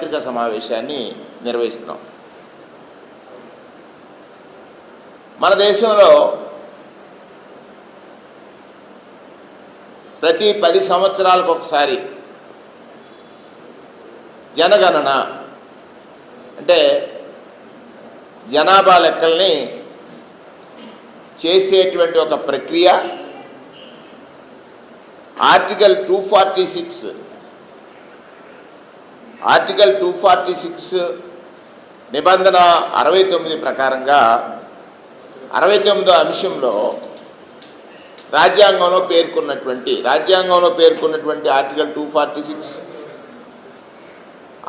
పత్రికా సమావేశాన్ని నిర్వహిస్తున్నాం. మన దేశంలో ప్రతి పది సంవత్సరాలకు ఒకసారి జనగణన అంటే జనాభా లెక్కల్ని చేసేటువంటి ఒక ప్రక్రియ. Article two forty six article two forty six నిబంధన అరవై తొమ్మిది ప్రకారంగా అరవై తొమ్మిదో అంశంలో రాజ్యాంగంలో పేర్కొన్నటువంటి రాజ్యాంగంలో పేర్కొన్నటువంటి ఆర్టికల్ టూ ఫార్టీ సిక్స్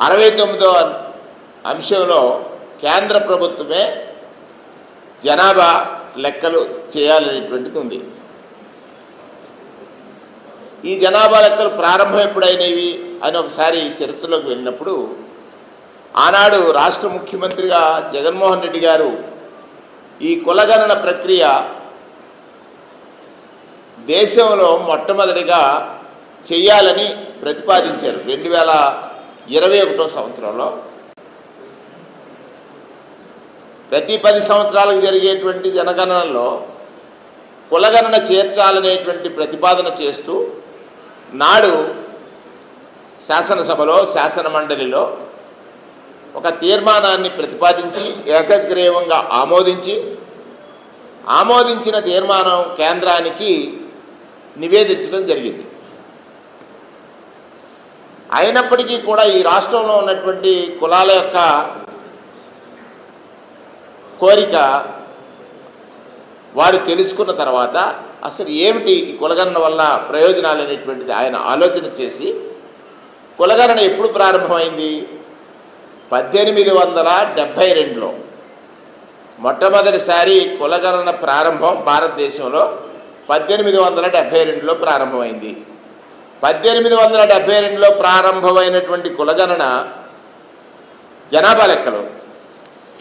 అరవై తొమ్మిదో అంశంలో కేంద్ర ప్రభుత్వమే జనాభా లెక్కలు చేయాలనేటువంటిది ఉంది. ఈ జనాభా లెక్కలు ప్రారంభం ఎప్పుడైనవి? అని ఒకసారి చరిత్రలోకి వెళ్ళినప్పుడు ఆనాడు రాష్ట్ర ముఖ్యమంత్రిగా జగన్మోహన్ రెడ్డి గారు ఈ కులగణన ప్రక్రియ దేశంలో మొట్టమొదటిగా చేయాలని ప్రతిపాదించారు. రెండు వేల ఇరవై ఒకటో సంవత్సరంలో ప్రతి పది సంవత్సరాలకు జరిగేటువంటి జనగణనలో కులగణన చేర్చాలనేటువంటి ప్రతిపాదన చేస్తూ నాడు శాసనసభలో శాసన మండలిలో ఒక తీర్మానాన్ని ప్రతిపాదించి ఏకగ్రీవంగా ఆమోదించి ఆమోదించిన తీర్మానం కేంద్రానికి నివేదించడం జరిగింది. అయినప్పటికీ కూడా ఈ రాష్ట్రంలో ఉన్నటువంటి కులాల యొక్క కోరిక వారు తెలుసుకున్న తర్వాత అసలు ఏమిటి ఈ వల్ల ప్రయోజనాలు అనేటువంటిది ఆయన ఆలోచన చేసి కులగణన ఎప్పుడు ప్రారంభమైంది? పద్దెనిమిది వందల డెబ్భై రెండులో. మొట్టమొదటిసారి కులగణన ప్రారంభం భారతదేశంలో పద్దెనిమిది వందల డెబ్భై రెండులో ప్రారంభమైంది. పద్దెనిమిది వందల డెబ్భై రెండులో ప్రారంభమైనటువంటి కులగణన జనాభా లెక్కలు.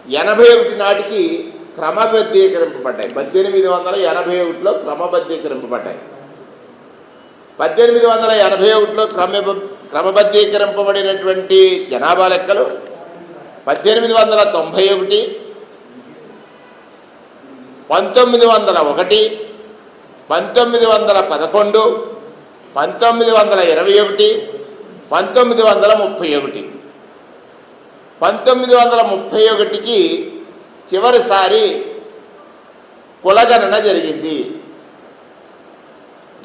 ఎనభై ఒకటి నాటికి క్రమబద్ధీకరింపబడ్డాయి. పద్దెనిమిది వందల ఎనభై ఒకటిలో క్రమబద్ధీకరింపబడ్డాయి. పద్దెనిమిది వందల ఎనభై ఒకటిలో క్రమ క్రమబద్ధీకరింపబడినటువంటి జనాభా లెక్కలు పద్దెనిమిది వందల తొంభై ఒకటి పంతొమ్మిది వందల ఒకటి పంతొమ్మిది వందల పదకొండు పంతొమ్మిది వందల ఇరవై ఒకటి పంతొమ్మిది వందల ముప్పై ఒకటి. పంతొమ్మిది వందల ముప్పై ఒకటికి చివరిసారి కులగణన జరిగింది.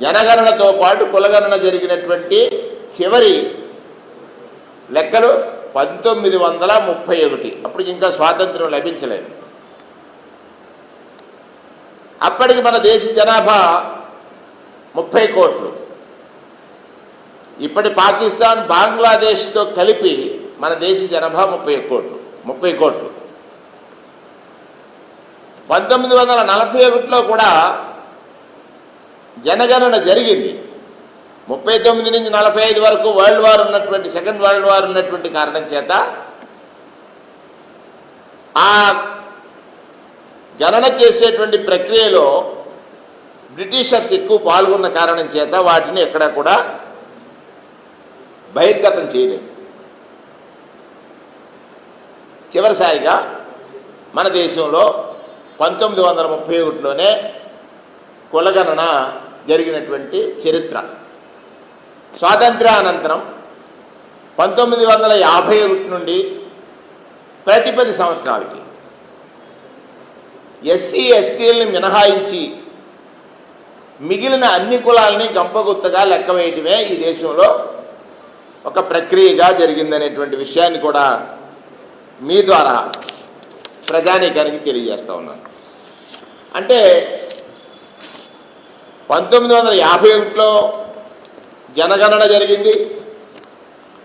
జనగణనతో పాటు కులగణన జరిగినటువంటి చివరి లెక్కలు పంతొమ్మిది వందల ముప్పై ఒకటి. అప్పటికి ఇంకా స్వాతంత్రం లభించలేదు. అప్పటికి మన దేశ జనాభా ముప్పై కోట్లు. ఇప్పటి పాకిస్తాన్ బంగ్లాదేశ్తో కలిపి మన దేశ జనాభా ముప్పై కోట్లు ముప్పై కోట్లు. పంతొమ్మిది వందల నలభై ఒకటిలో కూడా జనగణన జరిగింది. ముప్పై తొమ్మిది నుంచి నలభై ఐదు వరకు వరల్డ్ వార్ ఉన్నటువంటి సెకండ్ వరల్డ్ వార్ ఉన్నటువంటి కారణం చేత ఆ గణన చేసేటువంటి ప్రక్రియలో బ్రిటిషర్స్ ఎక్కువ పాల్గొన్న కారణం చేత వాటిని ఎక్కడ కూడా బహిర్గతం చేయలేదు. చివరిసారిగా మన దేశంలో పంతొమ్మిది వందల ముప్పై ఒకటిలోనే కులగణన జరిగినటువంటి చరిత్ర. స్వాతంత్ర్యానంతరం పంతొమ్మిది వందల యాభై ఒకటి నుండి ప్రతి పది సంవత్సరాలకి ఎస్సీ ఎస్టీలని మినహాయించి మిగిలిన అన్ని కులాలని గంపగుత్తగా లెక్క వేయటమే ఈ దేశంలో ఒక ప్రక్రియగా జరిగిందనేటువంటి విషయాన్ని కూడా మీ ద్వారా ప్రజానీకానికి తెలియజేస్తూ ఉన్నాను. అంటే పంతొమ్మిది వందల యాభై ఒకటిలో జనగణన జరిగింది.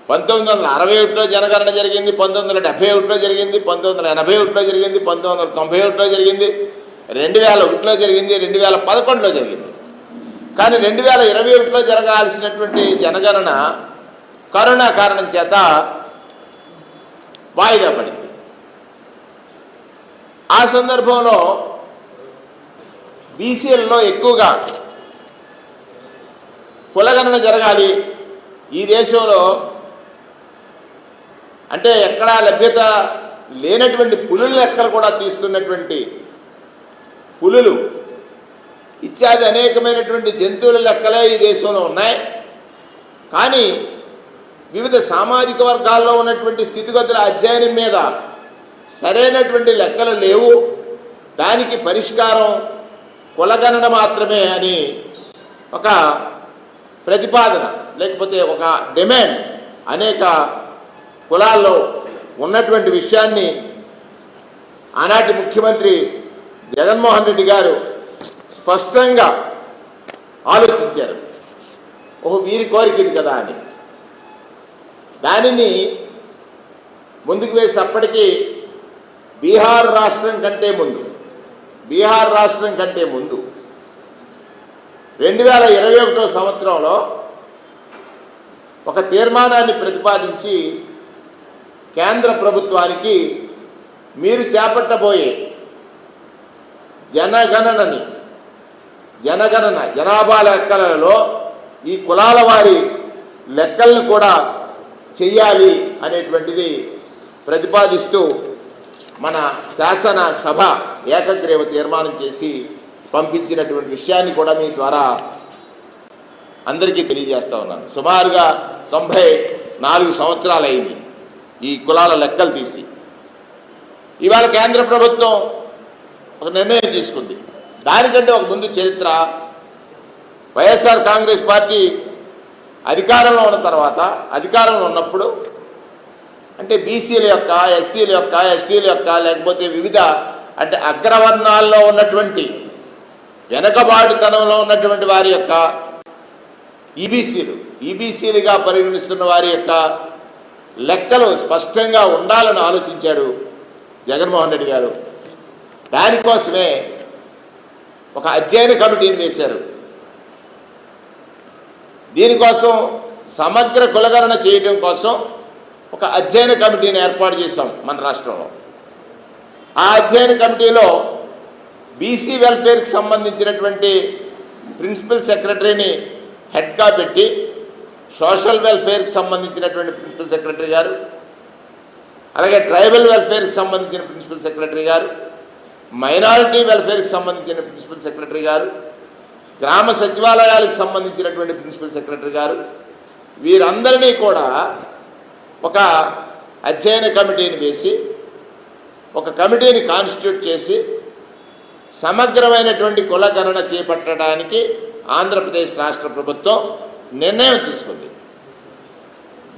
పంతొమ్మిది వందల అరవై ఒకటిలో జనగణన జరిగింది పంతొమ్మిది వందల డెబ్బై ఒకటిలో జరిగింది పంతొమ్మిది వందల ఎనభై ఒకటిలో జరిగింది పంతొమ్మిది వందల తొంభై ఒకటిలో జరిగింది రెండు వేల ఒకటిలో జరిగింది రెండు వేల పదకొండులో జరిగింది. కానీ రెండు వేల ఇరవై ఒకటిలో జరగాల్సినటువంటి జనగణన కరోనా కారణం చేత వాయిదా పడింది. ఆ సందర్భంలో బీసీఎల్లో ఎక్కువగా కులగణన జరగాలి ఈ దేశంలో. అంటే ఎక్కడా లభ్యత లేనటువంటి పులుల లెక్కలు కూడా తీస్తున్నటువంటి పులులు. ఇత్యాది అనేకమైనటువంటి జంతువుల లెక్కలే ఈ దేశంలో ఉన్నాయి. కానీ వివిధ సామాజిక వర్గాల్లో ఉన్నటువంటి స్థితిగతుల అధ్యయనం మీద సరైనటువంటి లెక్కలు లేవు. దానికి పరిష్కారం కులగణన మాత్రమే అని ఒక ప్రతిపాదన లేకపోతే ఒక డిమాండ్ అనేక కులాల్లో ఉన్నటువంటి విషయాన్ని ఆనాటి ముఖ్యమంత్రి జగన్మోహన్ రెడ్డి గారు స్పష్టంగా ఆలోచించారు. ఓహో వీరి కోరిక ఇది కదా అని. దానిని ముందుకు వేసేప్పటికీ బీహార్ రాష్ట్రం కంటే ముందు బీహార్ రాష్ట్రం కంటే ముందు రెండు వేల ఇరవై ఒకటో సంవత్సరంలో ఒక తీర్మానాన్ని ప్రతిపాదించి కేంద్ర ప్రభుత్వానికి మీరు చేపట్టబోయే జనగణనని జనగణన జనాభా లెక్కలలో ఈ కులాల వారి లెక్కలను కూడా చెయ్యాలి అనేటువంటిది ప్రతిపాదిస్తూ మన శాసన సభ ఏకగ్రీవ తీర్మానం చేసి పంపించినటువంటి విషయాన్ని కూడా మీ ద్వారా అందరికీ తెలియజేస్తూ ఉన్నాను. సుమారుగా తొంభై నాలుగు సంవత్సరాలు అయింది ఈ కులాల లెక్కలు తీసి. ఇవాళ కేంద్ర ప్రభుత్వం ఒక నిర్ణయం తీసుకుంది. దానికంటే ఒక ముందు చరిత్ర వైఎస్ఆర్ కాంగ్రెస్ పార్టీ అధికారంలో ఉన్న తర్వాత అధికారంలో ఉన్నప్పుడు అంటే బీసీల యొక్క ఎస్సీల యొక్క ఎస్టీల యొక్క లేకపోతే వివిధ అంటే అగ్రవర్ణాల్లో ఉన్నటువంటి వెనకబాటుతనంలో ఉన్నటువంటి వారి యొక్క ఈబీసీలు ఈబీసీలుగా పరిగణిస్తున్న వారి యొక్క లెక్కలు స్పష్టంగా ఉండాలని ఆలోచించాడు జగన్మోహన్ రెడ్డి గారు. దానికోసమే ఒక అధ్యయన కమిటీని వేశారు. దీనికోసం సమగ్ర కులగణన చేయడం కోసం ఒక అధ్యయన కమిటీని ఏర్పాటు చేశాం మన రాష్ట్రంలో. ఆ అధ్యయన కమిటీలో బీసీ వెల్ఫేర్కి సంబంధించినటువంటి ప్రిన్సిపల్ సెక్రటరీని హెడ్గా పెట్టి సోషల్ వెల్ఫేర్కి సంబంధించినటువంటి ప్రిన్సిపల్ సెక్రటరీ గారు అలాగే ట్రైబల్ వెల్ఫేర్కి సంబంధించిన ప్రిన్సిపల్ సెక్రటరీ గారు మైనారిటీ వెల్ఫేర్కి సంబంధించిన ప్రిన్సిపల్ సెక్రటరీ గారు గ్రామ సచివాలయాలకు సంబంధించినటువంటి ప్రిన్సిపల్ సెక్రటరీ గారు వీరందరినీ కూడా ఒక అధ్యయన కమిటీని వేసి ఒక కమిటీని కాన్స్టిట్యూట్ చేసి సమగ్రమైనటువంటి కుల గణన చేపట్టడానికి ఆంధ్రప్రదేశ్ రాష్ట్ర ప్రభుత్వం నిర్ణయం తీసుకుంది.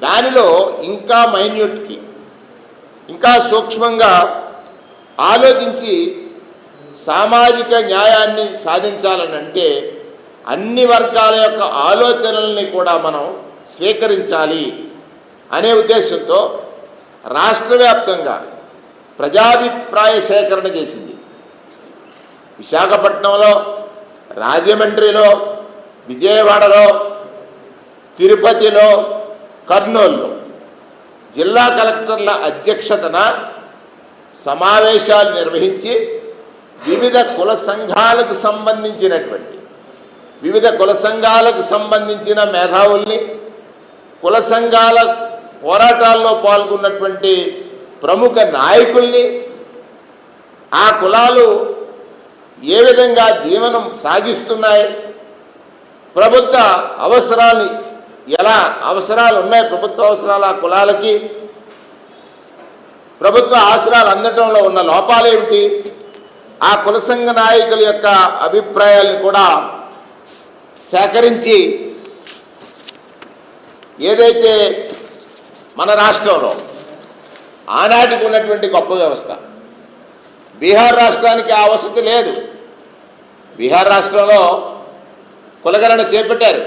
దానిలో ఇంకా మైన్యూట్కి ఇంకా సూక్ష్మంగా ఆలోచించి సామాజిక న్యాయాన్ని సాధించాలని అంటే అన్ని వర్గాల యొక్క ఆలోచనల్ని కూడా మనం స్వీకరించాలి అనే ఉద్దేశంతో రాష్ట్ర వ్యాప్తంగా ప్రజాభిప్రాయ సేకరణ చేసింది. విశాఖపట్నంలో రాజమండ్రిలో విజయవాడలో తిరుపతిలో కర్నూలులో జిల్లా కలెక్టర్ల అధ్యక్షతన సమావేశాలు నిర్వహించి వివిధ కుల సంఘాలకు సంబంధించినటువంటి వివిధ కుల సంఘాలకు సంబంధించిన మేధావుల్ని కుల సంఘాల పోరాటాల్లో పాల్గొన్నటువంటి ప్రముఖ నాయకుల్ని ఆ కులాలు ఏ విధంగా జీవనం సాగిస్తున్నాయి? ప్రభుత్వ అవసరాలు ఎలా అవసరాలు ఉన్నాయి? ప్రభుత్వ అవసరాలు ఆ కులాలకి? ప్రభుత్వ ఆసరాలు అందటంలో ఉన్న లోపాలు ఏమిటి? ఆ కుల సంఘ నాయకుల యొక్క అభిప్రాయాలను కూడా సేకరించి ఏదైతే మన రాష్ట్రంలో ఆనాటికి ఉన్నటువంటి గొప్ప వ్యవస్థ బీహార్ రాష్ట్రానికి ఆ వసతి లేదు. బీహార్ రాష్ట్రంలో కులగణన చేపట్టారు.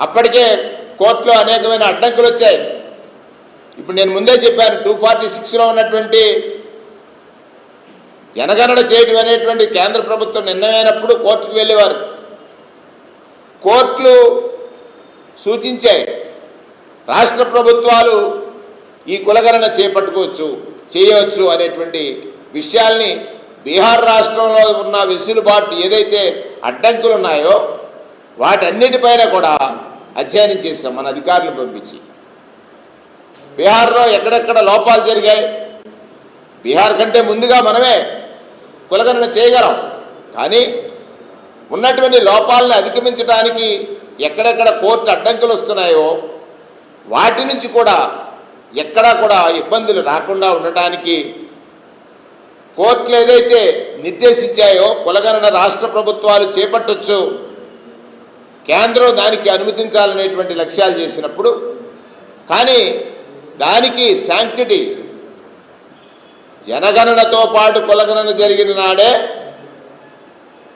అప్పటికే కోర్టులో అనేకమైన అడ్డంకులు వచ్చాయి. ఇప్పుడు నేను ముందే చెప్పాను టూ ఫార్టీ సిక్స్లో ఉన్నటువంటి జనగణన చేయడం అనేటువంటి కేంద్ర ప్రభుత్వం నిర్ణయమైనప్పుడు కోర్టుకు వెళ్ళేవారు. కోర్టులు సూచించాయి రాష్ట్ర ప్రభుత్వాలు ఈ కులగణన చేపట్టుకోవచ్చు చేయవచ్చు అనేటువంటి విషయాల్ని బీహార్ రాష్ట్రంలో ఉన్న వెసులుబాటు ఏదైతే అడ్డంకులు ఉన్నాయో వాటన్నిటిపైన కూడా అధ్యయనం చేశాం మన అధికారులను పంపించి. బీహార్లో ఎక్కడెక్కడ లోపాలు జరిగాయి? బీహార్ కంటే ముందుగా మనమే కులగణన చేయగలం. కానీ ఉన్నటువంటి లోపాలను అధిగమించడానికి ఎక్కడెక్కడ కోర్టు అడ్డంకులు వస్తున్నాయో వాటి నుంచి కూడా ఎక్కడా కూడా ఇబ్బందులు రాకుండా ఉండటానికి కోర్టులు ఏదైతే నిర్దేశించాయో కులగణన రాష్ట్ర ప్రభుత్వాలు చేపట్టొచ్చు కేంద్రం దానికి అనుమతించాలనేటువంటి లక్ష్యాలు చేసినప్పుడు కానీ దానికి శాంక్టిటీ జనగణనతో పాటు కులగణన జరిగిన నాడే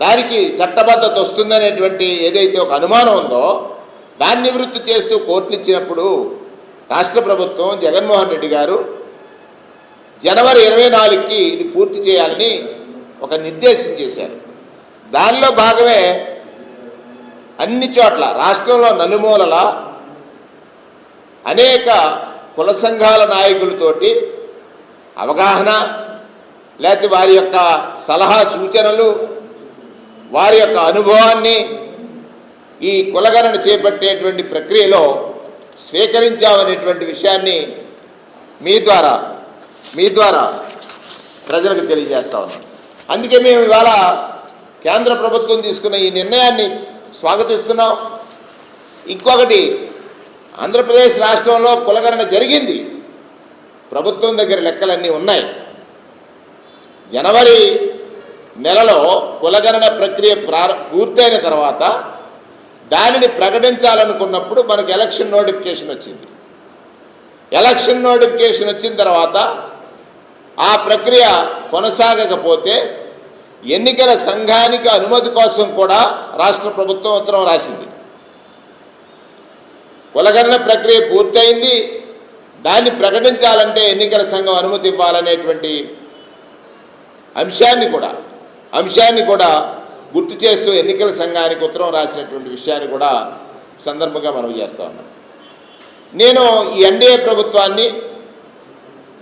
దానికి చట్టబద్ధత వస్తుందనేటువంటి ఏదైతే ఒక అనుమానం ఉందో దాన్ని నివృత్తి చేస్తూ కోర్టులు ఇచ్చినప్పుడు రాష్ట్ర ప్రభుత్వం జగన్మోహన్ రెడ్డి గారు జనవరి ఇరవై నాలుగుకి ఇది పూర్తి చేయాలని ఒక నిర్దేశం చేశారు. దానిలో భాగమే అన్ని చోట్ల రాష్ట్రంలో నలుమూలల అనేక కుల సంఘాల నాయకులతోటి అవగాహన లేకపోతే వారి యొక్క సలహా సూచనలు వారి యొక్క అనుభవాన్ని ఈ కులగణన చేపట్టేటువంటి ప్రక్రియలో స్వీకరించామనేటువంటి విషయాన్ని మీ ద్వారా మీ ద్వారా ప్రజలకు తెలియజేస్తా ఉన్నాం. అందుకే మేము ఇవాళ కేంద్ర ప్రభుత్వం తీసుకున్న ఈ నిర్ణయాన్ని స్వాగతిస్తున్నాం. ఇంకొకటి ఆంధ్రప్రదేశ్ రాష్ట్రంలో కులగణన జరిగింది. ప్రభుత్వం దగ్గర లెక్కలన్నీ ఉన్నాయి. జనవరి నెలలో కులగణన ప్రక్రియ పూర్తయిన తర్వాత దానిని ప్రకటించాలనుకున్నప్పుడు మనకు ఎలక్షన్ నోటిఫికేషన్ వచ్చింది. ఎలక్షన్ నోటిఫికేషన్ వచ్చిన తర్వాత ఆ ప్రక్రియ కొనసాగకపోతే ఎన్నికల సంఘానికి అనుమతి కోసం కూడా రాష్ట్ర ప్రభుత్వం ఉత్తరం రాసింది. కులగణన ప్రక్రియ పూర్తయింది. దాన్ని ప్రకటించాలంటే ఎన్నికల సంఘం అనుమతి ఇవ్వాలనేటువంటి అంశాన్ని కూడా అంశాన్ని కూడా గుర్తు చేస్తూ ఎన్నికల సంఘానికి ఉత్తరం రాసినటువంటి విషయాన్ని కూడా సందర్భంగా మనం చేస్తూ ఉన్నాం. నేను ఈ ఎన్డీఏ ప్రభుత్వాన్ని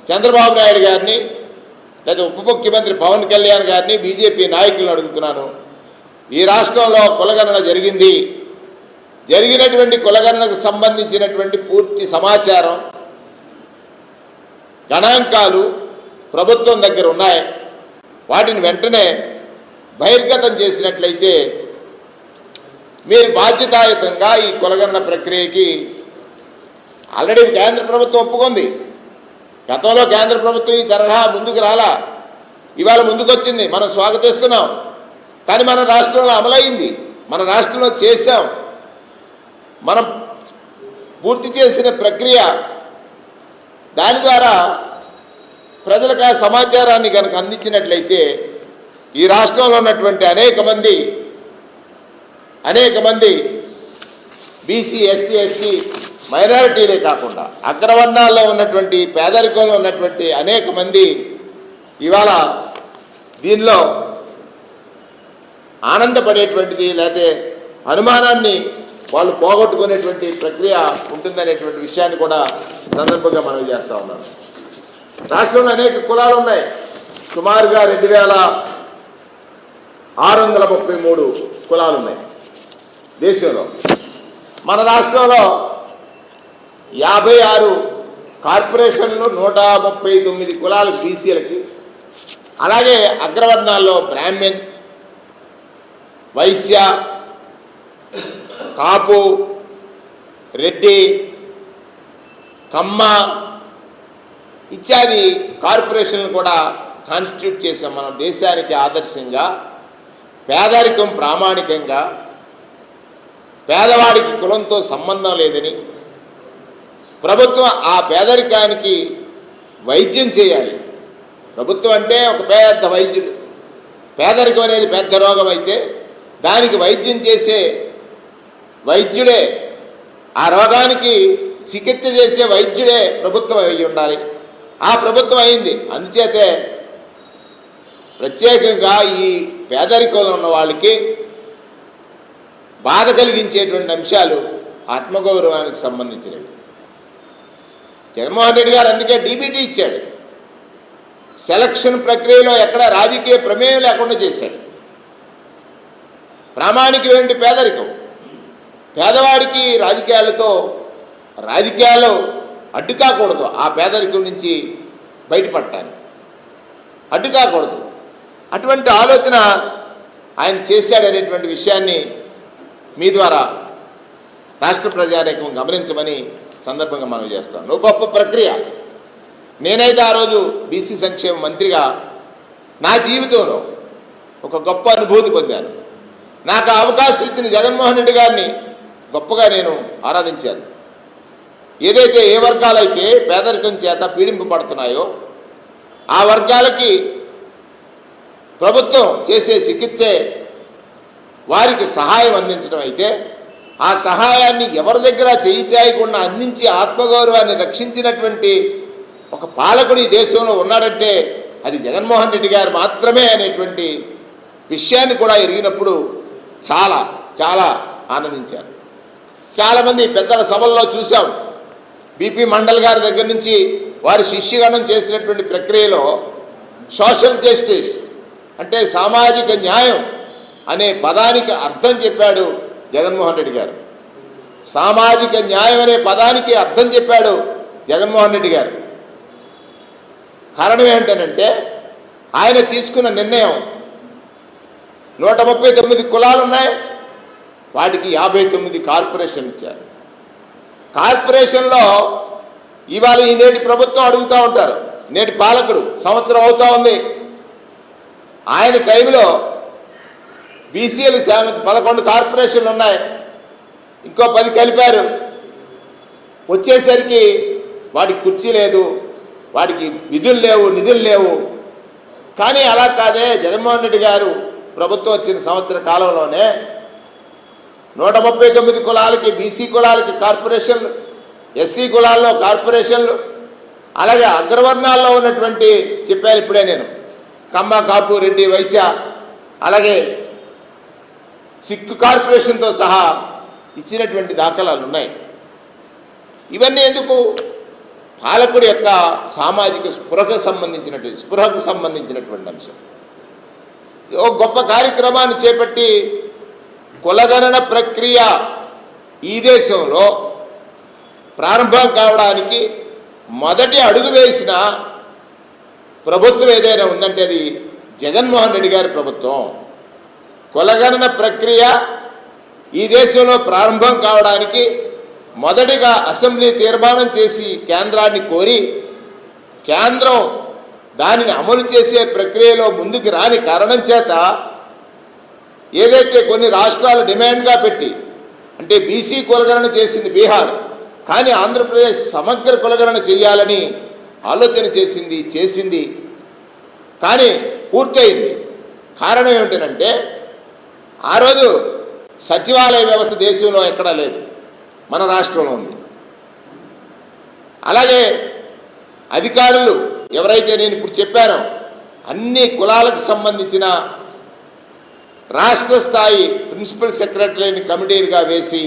చంద్రబాబు నాయుడు గారిని లేదా ఉప ముఖ్యమంత్రి పవన్ కళ్యాణ్ గారిని బీజేపీ నాయకులను అడుగుతున్నాను. ఈ రాష్ట్రంలో కులగణన జరిగింది. జరిగినటువంటి కులగణనకు సంబంధించినటువంటి పూర్తి సమాచారం గణాంకాలు ప్రభుత్వం దగ్గర ఉన్నాయి. వాటిని వెంటనే బహిర్గతం చేసినట్లయితే మీరు బాధ్యతాయుతంగా ఈ కులగణన ప్రక్రియకి ఆల్రెడీ కేంద్ర ప్రభుత్వం ఒప్పుకుంది. గతంలో కేంద్ర ప్రభుత్వం ఈ తరహా ముందుకు రాలా. ఇవాళ ముందుకొచ్చింది. మనం స్వాగతిస్తున్నాం. కానీ మన రాష్ట్రంలో అమలైంది మన రాష్ట్రంలో చేశాం. మనం పూర్తి చేసిన ప్రక్రియ దాని ద్వారా ప్రజలకు ఆ సమాచారాన్ని కనుక అందించినట్లయితే ఈ రాష్ట్రంలో ఉన్నటువంటి అనేక మంది అనేక మంది బీసీ ఎస్సీ ఎస్టీ మైనారిటీలే కాకుండా అగ్రవర్ణాల్లో ఉన్నటువంటి పేదరికంలో ఉన్నటువంటి అనేక మంది ఇవాళ దీనిలో ఆనందపడేటువంటిది లేకపోతే అనుమానాన్ని వాళ్ళు పోగొట్టుకునేటువంటి ప్రక్రియ ఉంటుందనేటువంటి విషయాన్ని కూడా సందర్భంగా మనం చేస్తూ ఉన్నాం. రాష్ట్రంలో అనేక కులాలు ఉన్నాయి. సుమారుగా రెండు వేల ఆరు వందల ముప్పై మూడు కులాలు ఉన్నాయి దేశంలో. మన రాష్ట్రంలో యాభై ఆరు కార్పొరేషన్లు నూట ముప్పై తొమ్మిది కులాలు బీసీలకి అలాగే అగ్రవర్ణాల్లో బ్రాహ్మణ్ వైశ్య కాపు రెడ్డి కమ్మ ఇత్యాది కార్పొరేషన్లు కూడా కాన్స్టిట్యూట్ చేసాం మనం దేశానికి ఆదర్శంగా పేదరికం ప్రామాణికంగా పేదవాడికి కులంతో సంబంధం లేదని ప్రభుత్వం ఆ పేదరికానికి వైద్యం చేయాలి. ప్రభుత్వం అంటే ఒక పెద్ద వైద్యుడు. పేదరికం అనేది పెద్ద రోగం అయితే దానికి వైద్యం చేసే వైద్యుడే ఆ రోగానికి చికిత్స చేసే వైద్యుడే ప్రభుత్వం అయి ఉండాలి. ఆ ప్రభుత్వం అయింది. అందుచేతే ప్రత్యేకంగా ఈ పేదరికంలో ఉన్న వాళ్ళకి బాధ కలిగించేటువంటి అంశాలు ఆత్మగౌరవానికి సంబంధించినవి. జగన్మోహన్ రెడ్డి గారు అందుకే డీబీటీ ఇచ్చాడు. సెలక్షన్ ప్రక్రియలో ఎక్కడ రాజకీయ ప్రమేయం లేకుండా చేశాడు. ప్రామాణికమేంటి పేదరికం. పేదవాడికి రాజకీయాలతో రాజకీయాలు అడ్డు కాకూడదు. ఆ పేదరికం నుంచి బయటపడటానికి. అడ్డు కాకూడదు. అటువంటి ఆలోచన ఆయన చేశాడనేటువంటి విషయాన్ని మీ ద్వారా రాష్ట్ర ప్రజానేకం గమనించమని సందర్భంగా మనం చేస్తాం. నువ్వు గొప్ప ప్రక్రియ. నేనైతే ఆ రోజు బీసీ సంక్షేమ మంత్రిగా నా జీవితంలో ఒక గొప్ప అనుభూతి పొందాను. నాకు ఆ అవకాశం ఇచ్చిన జగన్మోహన్ రెడ్డి గారిని గొప్పగా నేను ఆరాధించాను. ఏదైతే ఏ వర్గాలైతే పేదరికం చేత పీడింపబడుతున్నాయో ఆ వర్గాలకి ప్రభుత్వం చేసే చికిత్సే వారికి సహాయం అందించడం అయితే ఆ సహాయాన్ని ఎవరి దగ్గర చేయి చేయకుండా అందించి ఆత్మగౌరవాన్ని రక్షించినటువంటి ఒక పాలకుడు ఈ దేశంలో ఉన్నాడంటే అది జగన్మోహన్ రెడ్డి గారు మాత్రమే అనేటువంటి విషయాన్ని కూడా ఎరిగినప్పుడు చాలా చాలా ఆనందించారు. చాలామంది పెద్దల సభల్లో చూసాం బీపీ మండల్ గారి దగ్గర నుంచి వారి శిష్యగణం చేసినటువంటి ప్రక్రియలో సోషల్ జస్టిస్ అంటే సామాజిక న్యాయం అనే పదానికి అర్థం చెప్పాడు జగన్మోహన్ రెడ్డి గారు. సామాజిక న్యాయం అనే పదానికి అర్థం చెప్పాడు జగన్మోహన్ రెడ్డి గారు. కారణం ఏంటనంటే ఆయన తీసుకున్న నిర్ణయం నూట ముప్పై తొమ్మిది కులాలు ఉన్నాయి. వాటికి యాభై తొమ్మిది కార్పొరేషన్ ఇచ్చారు. కార్పొరేషన్లో ఇవాళ ఈ నేటి ప్రభుత్వం అడుగుతూ ఉంటారు. నేటి పాలకుడు సంవత్సరం అవుతూ ఉంది. ఆయన టైంలో బీసీఎల్ పదకొండు కార్పొరేషన్లు ఉన్నాయి. ఇంకో పది కలిపారు. వచ్చేసరికి వాడికి కుర్చీ లేదు వాడికి విధులు లేవు నిధులు లేవు. కానీ అలా కాదే జగన్మోహన్ రెడ్డి గారు ప్రభుత్వం వచ్చిన సంవత్సర కాలంలోనే నూట ముప్పై తొమ్మిది కులాలకి బీసీ కులాలకి కార్పొరేషన్లు ఎస్సీ కులాల్లో కార్పొరేషన్లు అలాగే అగ్రవర్ణాల్లో ఉన్నటువంటి చెప్పాను ఇప్పుడే నేను. కమ్మ కాపు రెడ్డి వైశ్య అలాగే సిక్కు కార్పొరేషన్తో సహా ఇచ్చినటువంటి దాఖలాలు ఉన్నాయి ఇవన్నీ ఎందుకు? పాలకుడి యొక్క సామాజిక స్పృహకు సంబంధించినటువంటి స్పృహకు సంబంధించినటువంటి అంశం. ఓ గొప్ప కార్యక్రమాన్ని చేపట్టి కులగణన ప్రక్రియ ఈ దేశంలో ప్రారంభం కావడానికి మొదటి అడుగు వేసిన ప్రభుత్వం ఏదైనా ఉందంటే అది జగన్మోహన్ రెడ్డి గారి ప్రభుత్వం. కులగణన ప్రక్రియ ఈ దేశంలో ప్రారంభం కావడానికి మొదటిగా అసెంబ్లీ తీర్మానం చేసి కేంద్రాన్ని కోరి కేంద్రం దానిని అమలు చేసే ప్రక్రియలో ముందుకు రాని కారణం చేత ఏదైతే కొన్ని రాష్ట్రాలు డిమాండ్గా పెట్టి అంటే బీసీ కులగణన చేసింది బీహార్ కానీ ఆంధ్రప్రదేశ్ సమగ్ర కులగణన చేయాలని ఆలోచన చేసింది చేసింది. కానీ పూర్తయింది. కారణం ఏమిటంటే ఆ రోజు సచివాలయ వ్యవస్థ దేశంలో ఎక్కడా లేదు. మన రాష్ట్రంలో ఉంది. అలాగే అధికారులు ఎవరైతే నేను ఇప్పుడు చెప్పానో అన్ని కులాలకు సంబంధించిన రాష్ట్ర స్థాయి ప్రిన్సిపల్ సెక్రటరీని కమిటీలుగా వేసి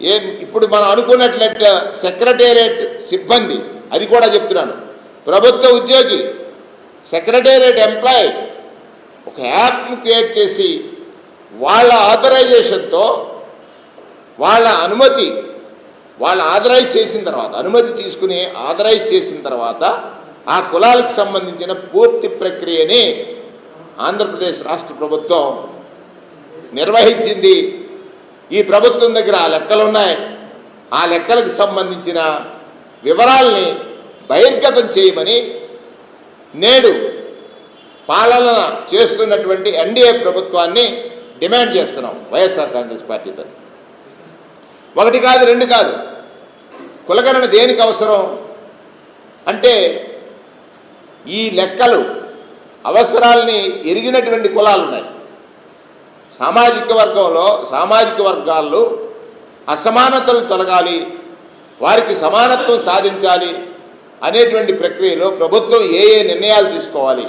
ఏం ఇప్పుడు మనం అనుకున్నట్లయితే సెక్రటేరియట్ సిబ్బంది అది కూడా చెప్తున్నాను. ప్రభుత్వ ఉద్యోగి సెక్రటేరియట్ ఎంప్లాయీ ఒక యాప్ని క్రియేట్ చేసి వాళ్ళ ఆథరైజేషన్తో వాళ్ళ అనుమతి వాళ్ళు ఆథరైజ్ చేసిన తర్వాత అనుమతి తీసుకుని ఆథరైజ్ చేసిన తర్వాత ఆ కులాలకు సంబంధించిన పూర్తి ప్రక్రియని ఆంధ్రప్రదేశ్ రాష్ట్ర ప్రభుత్వం నిర్వహించింది. ఈ ప్రభుత్వం దగ్గర ఆ లెక్కలు ఉన్నాయి. ఆ లెక్కలకు సంబంధించిన వివరాల్ని బహిర్గతం చేయమని నేడు పాలన చేస్తున్నటువంటి ఎన్డీఏ ప్రభుత్వాన్ని డిమాండ్ చేస్తున్నాం వైఎస్ఆర్ కాంగ్రెస్ పార్టీ తరఫున. ఒకటి కాదు రెండు కాదు. కులగణన దేనికి అవసరం? అంటే ఈ లెక్కలు అవసరాలని ఎరిగినటువంటి కులాలు ఉన్నాయి. సామాజిక వర్గంలో సామాజిక వర్గాల్లో అసమానతలు తొలగాలి వారికి సమానత్వం సాధించాలి అనేటువంటి ప్రక్రియలో ప్రభుత్వం ఏ ఏ నిర్ణయాలు తీసుకోవాలి?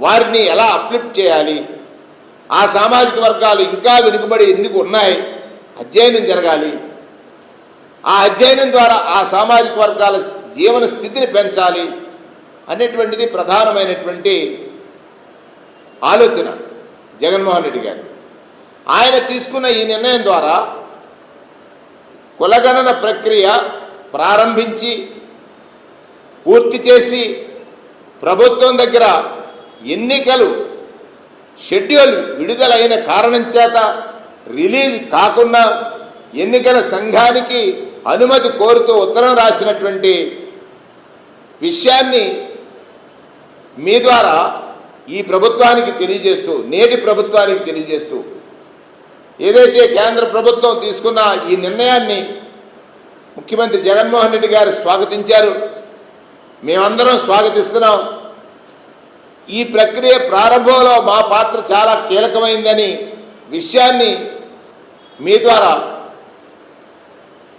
వారిని ఎలా అప్లిఫ్ట్ చేయాలి? ఆ సామాజిక వర్గాలు ఇంకా వెనుకబడి ఎందుకు ఉన్నాయి? అధ్యయనం జరగాలి. ఆ అధ్యయనం ద్వారా ఆ సామాజిక వర్గాల జీవన స్థితిని పెంచాలి అనేటువంటిది ప్రధానమైనటువంటి ఆలోచన జగన్మోహన్ రెడ్డి గారు. ఆయన తీసుకున్న ఈ నిర్ణయం ద్వారా కులగణన ప్రక్రియ ప్రారంభించి పూర్తి చేసి ప్రభుత్వం దగ్గర ఎన్నికలు షెడ్యూల్ విడుదలైన కారణం చేత రిలీజ్ కాకుండా ఎన్నికల సంఘానికి అనుమతి కోరుతూ ఉత్తరం రాసినటువంటి విషయాన్ని మీ ద్వారా ఈ ప్రభుత్వానికి తెలియజేస్తూ నేటి ప్రభుత్వానికి తెలియజేస్తూ ఏదైతే కేంద్ర ప్రభుత్వం తీసుకున్న ఈ నిర్ణయాన్ని ముఖ్యమంత్రి జగన్మోహన్ రెడ్డి గారు స్వాగతించారు. మేమందరం స్వాగతిస్తున్నాం. ఈ ప్రక్రియ ప్రారంభంలో మా పాత్ర చాలా కీలకమైందని విషయాన్ని మీ ద్వారా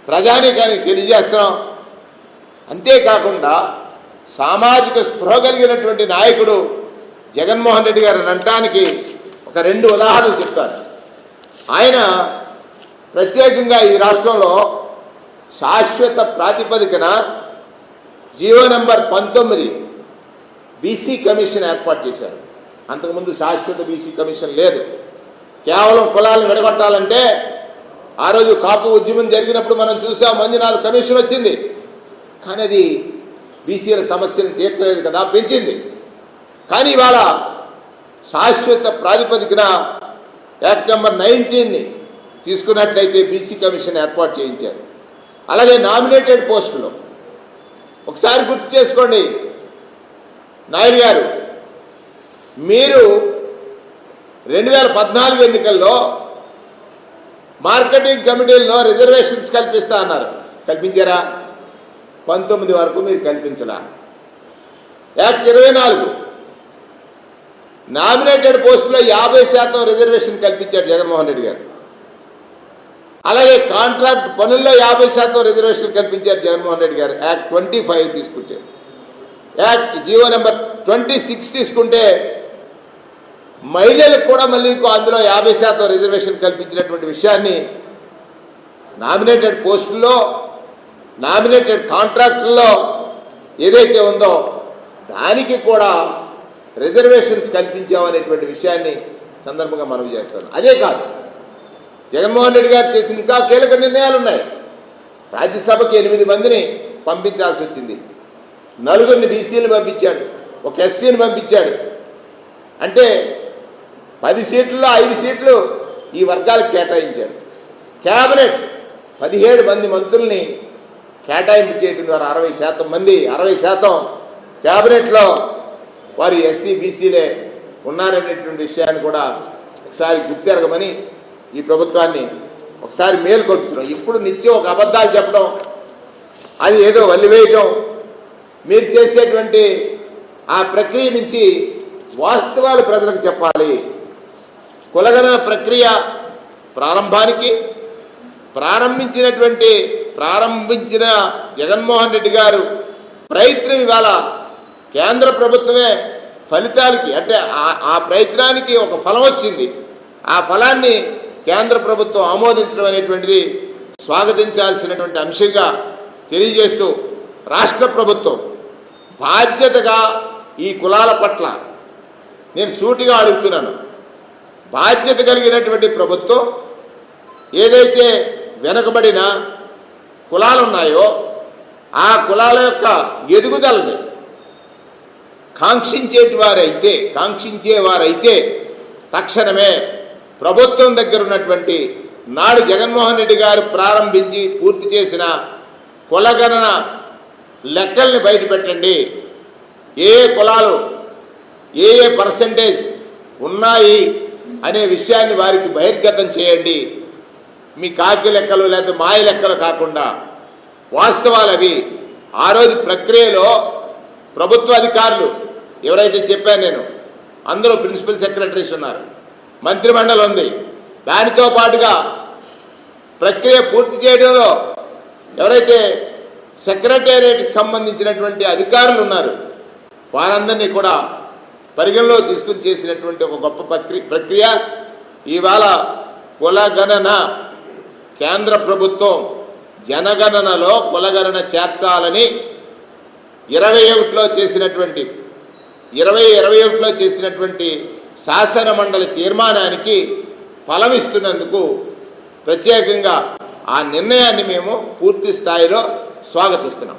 ప్రజానీకానికి తెలియజేస్తున్నాం. అంతేకాకుండా సామాజిక స్పృహ కలిగినటువంటి నాయకుడు జగన్మోహన్ రెడ్డి గారు అనటానికి ఒక రెండు ఉదాహరణలు చెప్తాను. ఆయన ప్రత్యేకంగా ఈ రాష్ట్రంలో శాశ్వత ప్రాతిపదికన జీవో నెంబర్ పంతొమ్మిది బీసీ కమిషన్ ఏర్పాటు చేశారు. అంతకుముందు శాశ్వత బీసీ కమిషన్ లేదు. కేవలం కులాలను విడగొట్టాలంటే ఆ రోజు కాపు ఉద్యమం జరిగినప్పుడు మనం చూసాం మంజునాథ్ కమిషన్ వచ్చింది. కానీ అది బీసీల సమస్యను తీర్చలేదు కదా పెంచింది. కానీ ఇవాళ శాశ్వత ప్రాతిపదికన యాక్ట్ నెంబర్ నైన్టీన్ని తీసుకున్నట్లయితే బీసీ కమిషన్ ఏర్పాటు చేయించారు. అలాగే నామినేటెడ్ పోస్టులు. ఒకసారి గుర్తు చేసుకోండి. నాయుడు గారు మీరు రెండు వేల పద్నాలుగు ఎన్నికల్లో మార్కెటింగ్ కమిటీల్లో రిజర్వేషన్స్ కల్పిస్తా అన్నారు. కల్పించారా? పంతొమ్మిది వరకు మీరు కల్పించలా. యాక్ట్ ఇరవై నాలుగు. నామినేటెడ్ పోస్టులో యాభై శాతం రిజర్వేషన్ కల్పించాడు జగన్మోహన్ రెడ్డి గారు. అలాగే కాంట్రాక్ట్ పనుల్లో యాభై శాతం రిజర్వేషన్ కల్పించారు జగన్మోహన్ రెడ్డి గారు. యాక్ట్ ట్వంటీ ఫైవ్ తీసుకుంటే. Act GO number twenty six తీసుకుంటే మహిళలకు కూడా మళ్ళీ ఇంకో అందులో యాభై శాతం రిజర్వేషన్ కల్పించినటువంటి విషయాన్ని నామినేటెడ్ పోస్టుల్లో నామినేటెడ్ కాంట్రాక్టుల్లో ఏదైతే ఉందో దానికి కూడా రిజర్వేషన్స్ కల్పించామనేటువంటి విషయాన్ని సందర్భంగా మనవి చేస్తాను అదే కాదు జగన్మోహన్ రెడ్డి గారు చేసిన ఇంకా కీలక నిర్ణయాలు ఉన్నాయి. రాజ్యసభకి ఎనిమిది మందిని పంపించాల్సి వచ్చింది. నలుగురిని బీసీని పంపించాడు. ఒక ఎస్సీని పంపించాడు. అంటే పది సీట్లలో ఐదు సీట్లు ఈ వర్గాలకు కేటాయించాడు. క్యాబినెట్ పదిహేడు మంది మంత్రుల్ని కేటాయింపు చేయడం ద్వారా అరవై శాతం మంది అరవై శాతం క్యాబినెట్లో వారి ఎస్సీ బీసీలే ఉన్నారనేటువంటి విషయాన్ని కూడా ఒకసారి గుర్తెరగమని ఈ ప్రభుత్వాన్ని ఒకసారి మేలు కొడుతున్నాం ఇప్పుడు నిత్యం ఒక అబద్ధాలు చెప్పడం అది ఏదో వల్లివేయటం మీరు చేసేటువంటి ఆ ప్రక్రియ నుంచి వాస్తవాలు ప్రజలకు చెప్పాలి. కులగణన ప్రక్రియ ప్రారంభానికి ప్రారంభించినటువంటి ప్రారంభించిన జగన్మోహన్ రెడ్డి గారు ప్రయత్నం ఇవాళ కేంద్ర ప్రభుత్వమే ఫలితాలకి అంటే ఆ- ఆ ప్రయత్నానికి ఒక ఫలం వచ్చింది. ఆ ఫలాన్ని కేంద్ర ప్రభుత్వం ఆమోదించడం అనేటువంటిది స్వాగతించాల్సినటువంటి అంశంగా తెలియజేస్తూ రాష్ట్ర ప్రభుత్వం బాధ్యతగా ఈ కులాల పట్ల నేను సూటిగా అడుగుతున్నాను. బాధ్యత కలిగినటువంటి ప్రభుత్వం ఏదైతే వెనుకబడిన కులాలు ఉన్నాయో ఆ కులాల యొక్క ఎదుగుదలని కాంక్షించేటి వారైతే కాంక్షించేవారైతే తక్షణమే ప్రభుత్వం దగ్గర ఉన్నటువంటి నాడు జగన్మోహన్ రెడ్డి గారు ప్రారంభించి పూర్తి చేసిన కులగణన లెక్కల్ని బయటపెట్టండి ఏ ఏ కులాలు ఏ ఏ పర్సంటేజ్ ఉన్నాయి అనే విషయాన్ని వారికి బహిర్గతం చేయండి. మీ కాకి లెక్కలు లేదా మాయ లెక్కలు కాకుండా వాస్తవాలు అవి. ఆ రోజు ప్రక్రియలో ప్రభుత్వ అధికారులు ఎవరైతే చెప్పాను నేను అందరూ ప్రిన్సిపల్ సెక్రటరీస్ ఉన్నారు. మంత్రిమండలి ఉంది. దానితో పాటుగా ప్రక్రియ పూర్తి చేయడంలో ఎవరైతే సెక్రటేరియట్కి సంబంధించినటువంటి అధికారులు ఉన్నారు. వారందరినీ కూడా పరిగణలో తీసుకుని చేసినటువంటి ఒక గొప్ప ప్రక్రియ ప్రక్రియ. ఇవాళ కులగణన కేంద్ర ప్రభుత్వం జనగణనలో కులగణన చేర్చాలని ఇరవై ఒకటిలో చేసినటువంటి ఇరవై ఇరవై ఒకటిలో చేసినటువంటి శాసన మండలి తీర్మానానికి ఫలమిస్తున్నందుకు ప్రత్యేకంగా ఆ నిర్ణయాన్ని మేము పూర్తి స్థాయిలో స్వాగతిస్తున్నాం.